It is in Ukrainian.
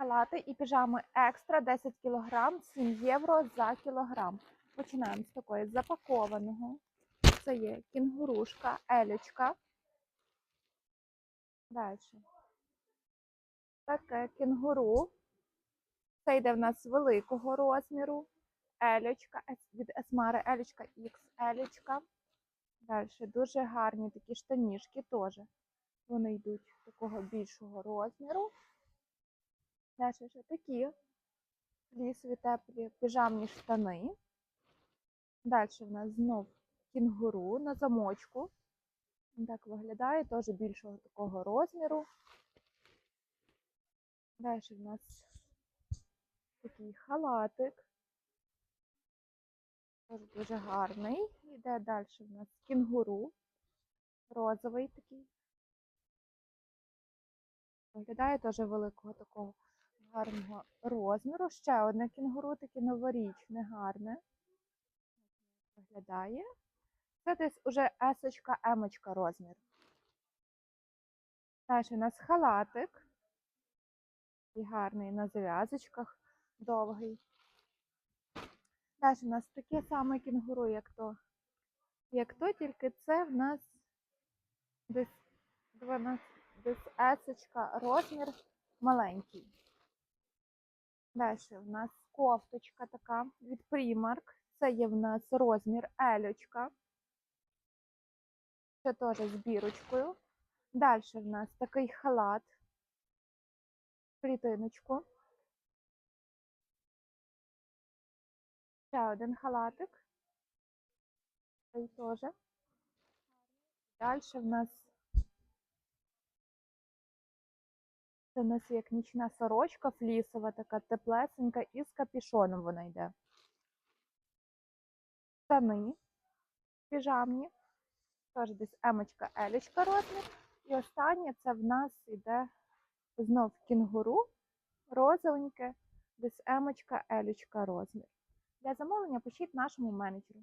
Халати і піжами екстра 10 кг, 7 євро за кілограм. Починаємо з такої запакованого. Це є кінгурушка, елечка. Далі. Таке кінгуру. Це йде в нас великого розміру. Елечка ес- від Есмари, елечка X, елечка. Далі дуже гарні такі штанішки теж. Вони йдуть такого більшого розміру. Далі ще такі лісові теплі піжамні штани. Далі в нас знов кінгуру на замочку. Він Так виглядає, теж більшого такого розміру. Далі в нас такий халатик. Теж дуже гарний. Йде далі в нас кінгуру. Розовий такий. Виглядає теж великого такого гарного розміру. Ще одне кінгуру, таке новорічне, гарне. Виглядає. Це десь уже есочка, емочка розмір. Далі у нас халатик. І гарний на зав'язочках, довгий. Далі у нас таке саме кінгуру, як то, як то, тільки це в нас десь 12, десь есочка, розмір маленький. Далі в нас кофточка така від Primark. Це є в нас розмір елючка. Це теж з бірочкою. Далі в нас такий халат. Клітиночку. Ще один халатик. Цей теж. Далі в нас це в нас як нічна сорочка флісова, така теплесенька, і з капішоном вона йде. Штани піжамні. Теж десь емочка, елечка розмір. І останнє це в нас йде знов кінгуру, розовеньке, десь емочка, елечка розмір. Для замовлення пишіть нашому менеджеру.